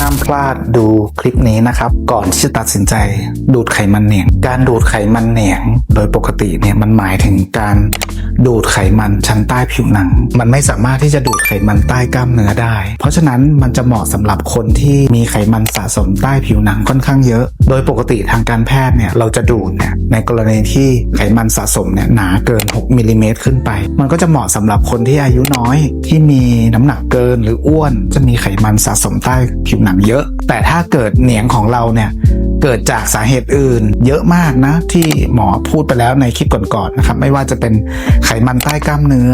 ห้ามพลาดดูคลิปนี้นะครับ ก่อนที่จะตัดสินใจดูดไขมันเหนียง การดูดไขมันเหนียง โดยปกติเนี่ยมันหมายถึงการดูดไขมันชั้นใต้ผิวหนัง มันไม่สามารถที่จะดูดไขมันใต้กล้ามเนื้อได้ เพราะฉะนั้นมันจะเหมาะสำหรับคนที่มีไขมันสะสมใต้ผิวหนังค่อนข้างเยอะ โดยปกติทางการแพทย์เนี่ยเราจะดูดเนี่ยในกรณีที่ไขมันสะสมเนี่ยหนาเกิน 6มิลลิเมตรขึ้นไป มันก็จะเหมาะสำหรับคนที่อายุน้อยที่มีน้ำหนักเกินหรืออ้วนจะมีไขมันสะสมใต้ผิวหนังเยอะ แต่ถ้าเกิดเหนียงของเราเนี่ยเกิดจากสาเหตุอื่น เยอะมากนะ ที่หมอพูดไปแล้วในคลิปก่อนๆนะครับ ไม่ว่าจะเป็นไขมันใต้กล้ามเนื้อ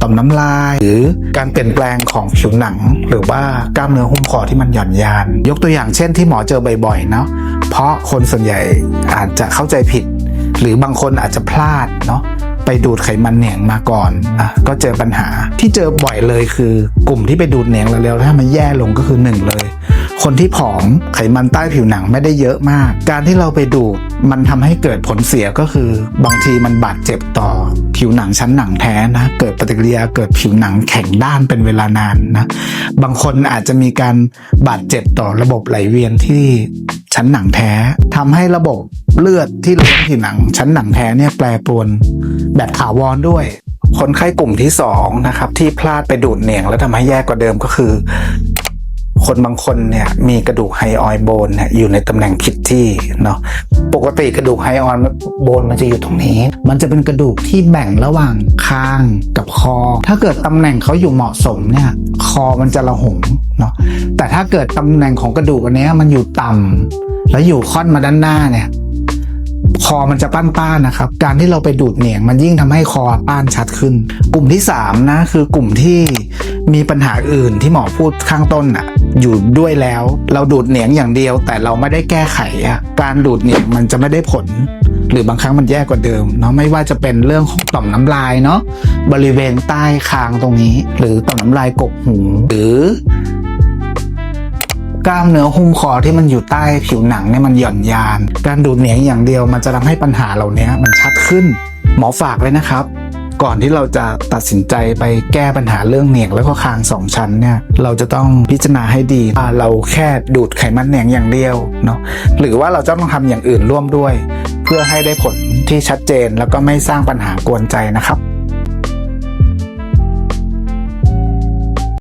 ต่อมน้ำลาย หรือการเปลี่ยนแปลงของผิวหนัง หรือว่ากล้ามเนื้อหุ้มคอที่มันหย่อนยาน ยกตัวอย่างเช่นที่หมอเจอบ่อยๆเนาะเพราะคนส่วนใหญ่อาจจะเข้าใจผิด หรือบางคนอาจจะพลาดเนาะไปดูดไขมันเหนียงมาก่อนอะก็เจอปัญหาที่เจอบ่อยเลยคือกลุ่มที่ไปดูดเหนียงเร็วๆถ้ามันแย่ลงก็คือหนึ่งเลย คนที่ผอมไขมันใต้ผิวหนังไม่ได้เยอะมาก การที่เราไปดูดมันทำให้เกิดผลเสียก็คือบางทีมันบาดเจ็บต่อ ผิวหนังชั้นหนังแท้นะ เกิดปฏิกิริยาเกิดผิวหนังแข็งด้านเป็นเวลานานนะบางคนอาจจะมีการบาดเจ็บต่อระบบไหลเวียนที่ชั้นหนังแท้ทำให้ระบบเลือดที่เลี้ยงผิวหนัง ชั้นหนังแท้เนี่ยแปรปรวนแบบถาวรด้วยคนไข้กลุ่มที่สองนะครับที่พลาดไปดูดเหนียงแล้วทำให้แย่กว่าเดิมก็คือ คนบางคนเนี่ยมีกระดูกไฮออยโบนเนี่ยอยู่ในตำแหน่งผิดที่เนาะปกติกระดูกไฮออยโบนมันจะอยู่ตรงนี้ มันจะเป็นกระดูกที่แบ่งระหว่างคางกับคอ ถ้าเกิดตำแหน่งเขาอยู่เหมาะสมเนี่ยคอมันจะระหงเนาะแต่ถ้าเกิดตำแหน่งของกระดูกอันนี้มันอยู่ต่ำแล้วอยู่ค่อนมาด้านหน้าเนี่ย คอมันจะป้านๆนะครับ การที่เราไปดูดเหนียงมันยิ่งทำให้คอป้านชัดขึ้น กลุ่มที่ 3 นะ คือกลุ่มที่มีปัญหาอื่นที่หมอพูดข้างต้นอะอยู่ด้วยแล้ว เราดูดเหนียงอย่างเดียว แต่เราไม่ได้แก้ไขอะการดูดเหนียงมันจะไม่ได้ผล หรือบางครั้งมันแย่กว่าเดิมเนาะไม่ว่าจะเป็นเรื่องของต่อมน้ำลายเนาะบริเวณใต้คางตรงนี้ หรือต่อมน้ำลายกกหูหรือ กล้ามเนื้อหุ้มคอที่มันอยู่ใต้ผิวหนังเนี่ยมันหย่อนยาน การดูดเหนียงอย่างเดียวมันจะทำให้ปัญหาเหล่านี้มันชัดขึ้น หมอฝากไว้นะครับ ก่อนที่เราจะตัดสินใจไปแก้ปัญหาเรื่องเหนียงแล้วก็คางสองชั้นเนี่ยเราจะต้องพิจารณาให้ดีว่าเราแค่ดูดไขมันเหนียงอย่างเดียวเนาะหรือว่าเราจะต้องทำอย่างอื่นร่วมด้วย เพื่อให้ได้ผลที่ชัดเจนแล้วก็ไม่สร้างปัญหากวนใจนะครับ